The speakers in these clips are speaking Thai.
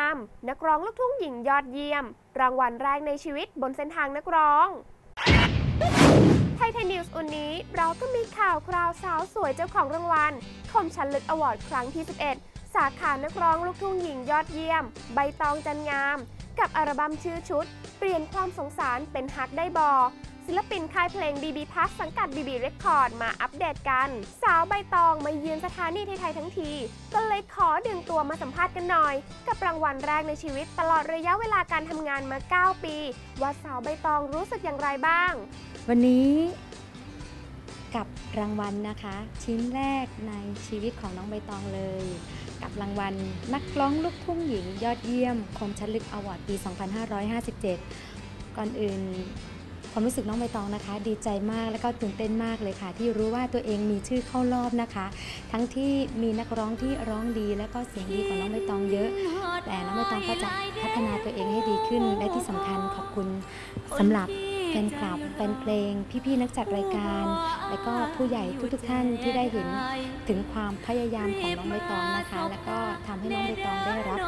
าม นักร้องลูกทุ่งหญิงยอดเยี่ยม รางวัลแรกในชีวิตบนเส้นทางนักร้องไทยไทยนิวส์วันนี้เราก็มีข่าวคราวสาวสวยเจ้าของรางวัล คมชันลึกอวอร์ดครั้งที่ 11 สาขานักร้องลูกทุ่งหญิงยอดเยี่ยม ใบตองจันงาม กับอัลบั้มชื่อชุด เปลี่ยนความสงสารเป็นฮักได้บอ ศิลปินค่ายเพลง BB p a s สังกัด BB Record มาอัปเดตกัน สาวใบตองมาเยือนสถานีไทยๆทั้งที ก็เลยขอดึงตัวมาสัมภาษณ์กันหน่อย กับรางวัลแรกในชีวิตตลอดระยะเวลาการทำงานมา 9 ปี ว่าสาวใบตองรู้สึกอย่างไรบ้าง วันนี้กับรางวัลนะคะ ชิ้นแรกในชีวิตของน้องใบตองเลย กับรางวัลนักร้องลูกทุ่งหญิงยอดเยี่ยม คมชัดลึกอวอร์ดปี 2557 ก่อนอื่น ความรู้สึกน้องใบตองนะคะ ดีใจมากและก็ตื่นเต้นมากเลยค่ะ ที่รู้ว่าตัวเองมีชื่อเข้ารอบนะคะ ทั้งที่มีนักร้องที่ร้องดี และก็เสียงดีกว่าน้องใบตองเยอะ แต่น้องใบตองก็จะพัฒนาตัวเองให้ดีขึ้นและที่สำคัญขอบคุณสำหรับ ฟนคลับแฟนเพลง พี่ๆนักจัดรายการ และก็ผู้ใหญ่ทุกๆท่านที่ได้เห็นถึงความพยายามของน้องใบตองนะคะ และก็ทำให้น้องใบตองได้รับ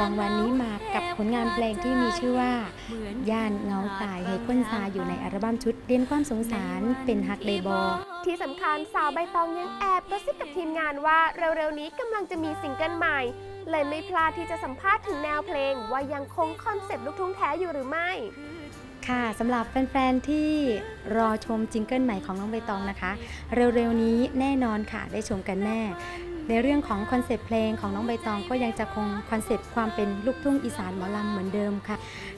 รางวัลนี้มากับผลงานเพลงที่มีชื่อว่า ย่านเงาตายให้ค้นซาอยู่ในอัลบั้มชุดเรียนความสงสารเป็นฮักเดบอที่สำคัญสาวใบตองยังแอบกระซิบกับทีมงานว่าเร็วๆนี้กำลังจะมีซิงเกิลใหม่เลยไม่พลาดที่จะสัมภาษณ์ถึงแนวเพลง ว่ายังคงคอนเซปต์ลูกทุ่งแท้อยู่หรือไม่ ค่ะสำหรับแฟนๆที่รอชมจิงเกิลใหม่ของน้องใบตองนะคะ เร็วๆนี้แน่นอนค่ะได้ชมกันแน่ ในเรื่องของคอนเซปต์เพลงของน้องใบตองก็ยังจะคงคอนเซปต์ความเป็นลูกทุ่งอีสานหมอลำเหมือนเดิมค่ะ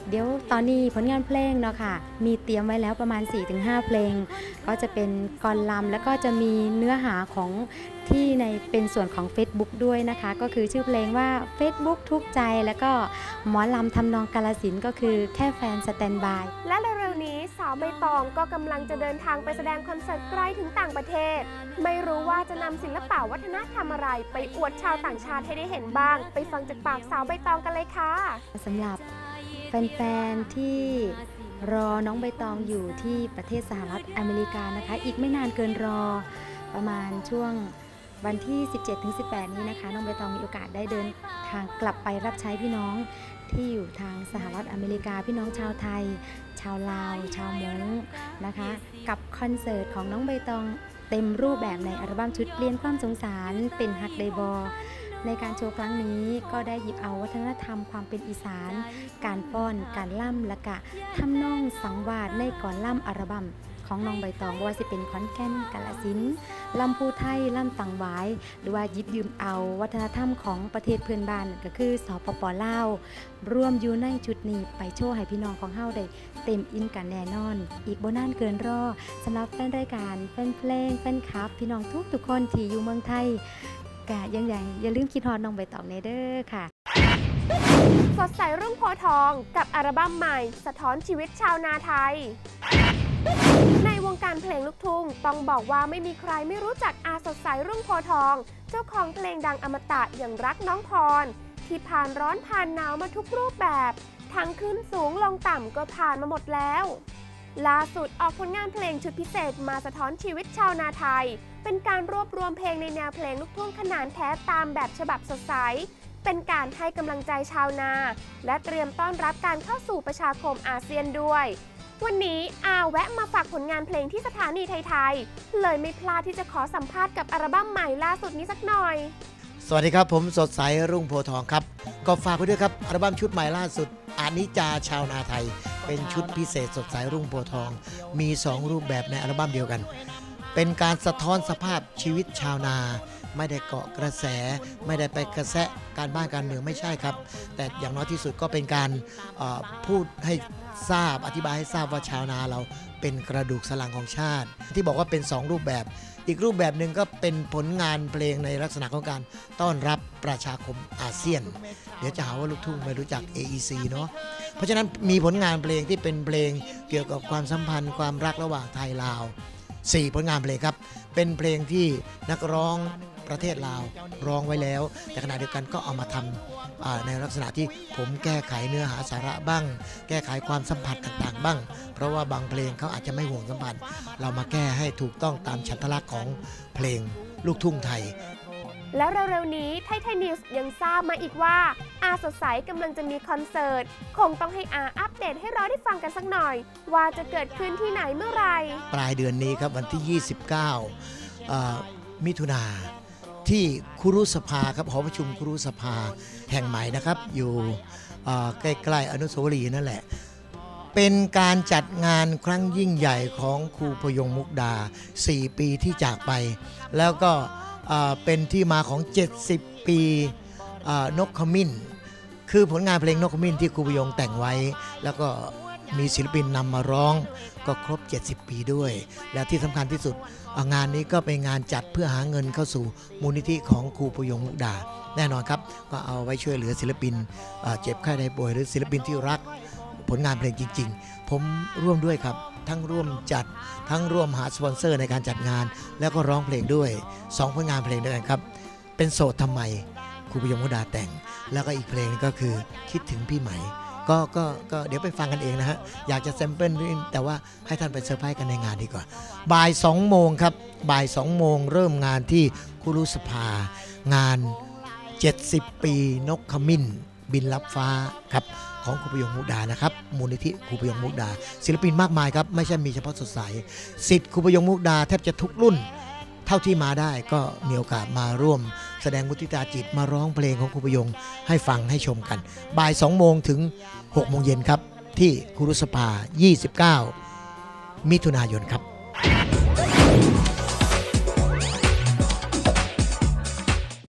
เดี๋ยวตอนนี้ผลงานเพลงเนาะค่ะ มีเตรียมไว้แล้วประมาณ 4-5 เพลง ก็จะเป็นกรลำแล้วก็จะมีเนื้อหาของที่ในเป็นส่วนของ Facebook ด้วยนะคะ ก็คือชื่อเพลงว่า Facebook ทุกใจแล้วก็หมอลำทำนองกาลสินก็คือแค่แฟนสแตนบายและาวใบตองก็กำลังจะเดินทางไปแสดงคอนเสิร์ตไกลถึงต่างประเทศ ไม่รู้ว่าจะนำศิลปะวัฒนธรรมอะไร ไปอวดชาวต่างชาติให้ได้เห็นบ้าง ไปฟังจากปากสาวใบตองกันเลยค่ะสำหรับแฟนๆที่รอน้องใบตองอยู่ที่ประเทศสหรัฐอเมริกานะคะ อีกไม่นานเกินรอประมาณช่วงวันที่ 17-18 นี้นะคะ น้องใบตองมีโอกาสได้เดินทางกลับไปรับใช้พี่น้องที่อยู่ทางสหรัฐอเมริกาพี่น้องชาวไทยาวลาว ชาวมงนะคะ กับคอนเสิร์ตของน้องใบตองเต็มรูปแบบในอัลบั้มชุดเรียนความสงสารเป็นฮักไดบอในการโชว์ครั้งนี้ก็ได้หยิบเอาวัฒนธรรมความเป็นอีสาน การป้อน การล่ำและกะทำนองสังวาดในก่อนล่ำอัลบั้ม ของน้องใบตองว่าจะเป็นขอนแก่นกาลสินลำพูไทยลำตังหวาย หรือว่ายิบยืมเอาวัฒนธรรมของประเทศเพื่อนบ้านก็คือสปปลาวร่วมอยู่ในชุดนี้ไปโชว์ให้พี่น้องของเฮาได้เต็มอินกันแน่นอน อีกโบนานเกินรอสำหรับแฟนรายการแฟนเพลงแฟนคลับ พี่น้องทุกทุกคนที่อยู่เมืองไทยกะยังยังอย่าลืมคิดฮอดน้องใบตองในเด้อค่ะสดใสรุ่งโพทองกับอัลบั้มใหม่ สะท้อนชีวิตชาวนาไทย ในวงการเพลงลูกทุ่งต้องบอกว่าไม่มีใครไม่รู้จักอาสดใสรุ่งโพทอง เจ้าของเพลงดังอมตะอย่างรักน้องพร ที่ผ่านร้อนผ่านหนาวมาทุกรูปแบบ ทั้งขึ้นสูงลงต่ำก็ผ่านมาหมดแล้วล่าสุดออกผลงานเพลงชุดพิเศษมาสะท้อนชีวิตชาวนาไทย เป็นการรวบรวมเพลงในแนวเพลงลูกทุ่งขนานแท้ตามแบบฉบับสดใส เป็นการให้กำลังใจชาวนา และเตรียมต้อนรับการเข้าสู่ประชาคมอาเซียนด้วย วันนี้อาแวะมาฝากผลงานเพลงที่สถานีไทยๆ เลยไม่พลาดที่จะขอสัมภาษณ์กับอัลบั้มใหม่ล่าสุดนี้สักหน่อย สวัสดีครับผมสดใสรุ่งโพทองครับ ก็ฝากไปด้วยครับอัลบั้มชุดใหม่ล่าสุดอานิจจาชาวนาไทย เป็นชุดพิเศษสดใสรุ่งโพทอง มี 2 รูปแบบในอัลบั้มเดียวกัน เป็นการสะท้อนสภาพชีวิตชาวนา ไม่ได้เกาะกระแส ไม่ได้ไปกระแสะการบ้านการเมืองไม่ใช่ครับ แต่อย่างน้อยที่สุดก็เป็นการพูดให้ทราบอธิบายให้ทราบว่าชาวนาเราเป็นกระดูกสันหลังของชาติ ที่บอกว่าเป็น 2 รูปแบบ อีกรูปแบบหนึ่งก็เป็นผลงานเพลงในลักษณะของการต้อนรับประชาคมอาเซียน เดี๋ยวจะหาว่าลูกทุ่งไม่รู้จัก AEC เนาะเพราะฉะนั้นมีผลงานเพลงที่เป็นเพลงเกี่ยวกับความสัมพันธ์ความรักระหว่างไทยลาว 4 ผลงานเพลงครับ เป็นเพลงที่นักร้องประเทศลาวร้องไว้แล้ว แต่ขณะเดียวกันก็เอามาทำในลักษณะที่ผมแก้ไขเนื้อหาสาระบ้าง แก้ไขความสัมผัสต่างๆ บ้าง เพราะว่าบางเพลงเขาอาจจะไม่ห่วงสัมพันธ์เรามาแก้ให้ถูกต้องตามฉันทลักษณ์ของเพลงลูกทุ่งไทย แล้วเร็วๆนี้ไทยไทยนิวส์ยังทราบมาอีกว่า อาสดใสกำลังจะมีคอนเสิร์ต คงต้องให้อาอัปเดตให้เราได้ฟังกันสักหน่อย ว่าจะเกิดขึ้นที่ไหนเมื่อไหร่ปลายเดือนนี้ครับวันที่ 29เอ่อมิถุนาที่คุรุสภาครับหอประชุมคุรุสภาแห่งใหม่นะครับ อยู่ใกล้ๆอนุสาวรีย์นั่นแหละเป็นการจัดงานครั้งยิ่งใหญ่ของครูพยงมุกดา 4 ปีที่จากไป แล้วก็ เป็นที่มาของ 70 ปีนกขมิ้น คือผลงานเพลงนกขมิ้นที่ครูพยงแต่งไว้ แล้วก็มีศิลปินนำมาร้องก็ครบ 70 ปีด้วย และที่สำคัญที่สุดงานนี้ก็เป็นงานจัดเพื่อหาเงินเข้าสู่มูลนิธิของครูพยงมุกดา แน่นอนครับ ก็เอาไว้ช่วยเหลือศิลปินเจ็บไข้ได้ป่วยหรือศิลปินที่รักผลงานเพลงจริง ๆ ผมร่วมด้วยครับ ทั้งร่วมจัด ทั้งร่วมหาสปอนเซอร์ในการจัดงาน แล้วก็ร้องเพลงด้วยสองผลงานเพลงด้วยกันครับ เป็นโสดทำไมครูพยงมุดาแต่ง แล้วก็อีกเพลงก็คือคิดถึงพี่ไหมก็ก็ก็เดี๋ยวไปฟังกันเองนะฮะ อยากจะแซมเปิลนิดแต่ว่าให้ท่านไปเซอร์ไพรส์กันในงานดีกว่า บ่าย2โมงครับ บ่าย2โมงเริ่มงานที่คุรุสภา งาน 70 ปีนกขมิ้น บินลับฟ้าครับ ของครูพยงมุกดานะครับมูลนิธิครูพยงมุกดา ศิลปินมากมายครับไม่ใช่มีเฉพาะสดใสสิทธิ์ครูพยงมุกดาแทบจะทุกรุ่น เท่าที่มาได้ก็มีโอกาสมาร่วม แสดงมุทิตาจิตมาร้องเพลงของครูพยงให้ฟังให้ชมกันบ่าย2โมงถึง6โมงเย็นครับที่คุรุสภา 29 มิถุนายนครับ